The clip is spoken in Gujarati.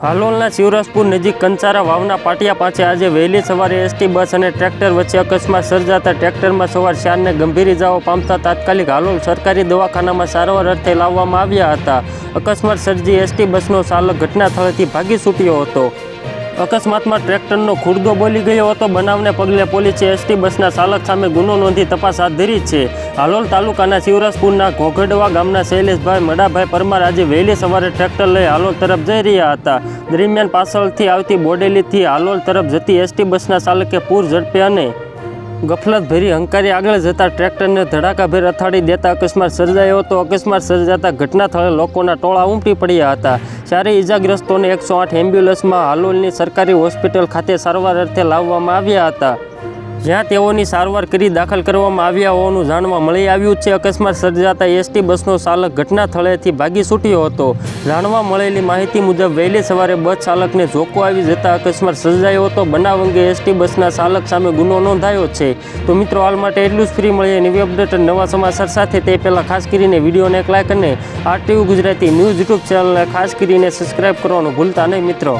હાલોલના શિવરાજપુર નજીક કંચારા વાવના પાટિયા પાસે આજે વહેલી સવારે એસટી બસ અને ટ્રેક્ટર વચ્ચે અકસ્માત સર્જાતા ટ્રેક્ટરમાં સવાર ચારને ગંભીર ઇજાઓ પામતા તાત્કાલિક હાલોલ સરકારી દવાખાનામાં સારવાર અર્થે લાવવામાં આવ્યા હતા. અકસ્માત સર્જી એસટી બસનો ચાલક ઘટના સ્થળેથી ભાગી છૂટ્યો હતો. અકસ્માતમાં ટ્રેક્ટરનો ખુરદો બોલી ગયો હતો. બનાવને પગલે પોલીસે એસટી બસના ચાલક સામે ગુનો નોંધી તપાસ હાથ ધરી છે. હાલોલ તાલુકાના શિવરાજપુરના ઘોઘડવા ગામના શૈલેષભાઈ મડાભાઈ પરમાર આજે વહેલી સવારે ટ્રેક્ટર લઈ હાલોલ તરફ જઈ રહ્યા હતા. દરમિયાન પાછળથી આવતી બોડેલીથી હાલોલ તરફ જતી એસટી બસના ચાલકે પૂર ઝડપે અને ગફલતભરી હંકારી આગળ જતા ટ્રેક્ટરને ધડાકાભેર અથાડી દેતા અકસ્માત સર્જાયો હતો. અકસ્માત સર્જાતા ઘટના સ્થળે લોકોના ટોળા ઉમટી પડ્યા હતા. જ્યારે ઈજાગ્રસ્તોને એકસો આઠ એમ્બ્યુલન્સમાં હાલોલની સરકારી હોસ્પિટલ ખાતે સારવાર અર્થે લાવવામાં આવ્યા હતા. જ્યાં તેઓની સારવાર કરી દાખલ કરવામાં આવ્યા હોવાનું જાણવા મળી આવ્યું છે. અકસ્માત સર્જાતા એસટી બસનો ચાલક ઘટના સ્થળેથી ભાગી છૂટ્યો હતો. જાણવા મળેલી માહિતી મુજબ, વહેલી સવારે બસ ચાલકને ઝોકો આવી જતા અકસ્માત સર્જાયો હતો. બનાવ અંગે એસટી બસના ચાલક સામે ગુનો નોંધાયો છે. તો મિત્રો, હાલ માટે એટલું જ ફ્રી મળીએ નવી અપડેટ નવા સમાચાર સાથે. તે પહેલાં ખાસ કરીને વિડીયોને એક લાઇક અને આરટીયુ ગુજરાતી ન્યૂઝ યુટ્યુબ ચેનલને ખાસ કરીને સબસ્ક્રાઈબ કરવાનું ભૂલતા નહીં મિત્રો.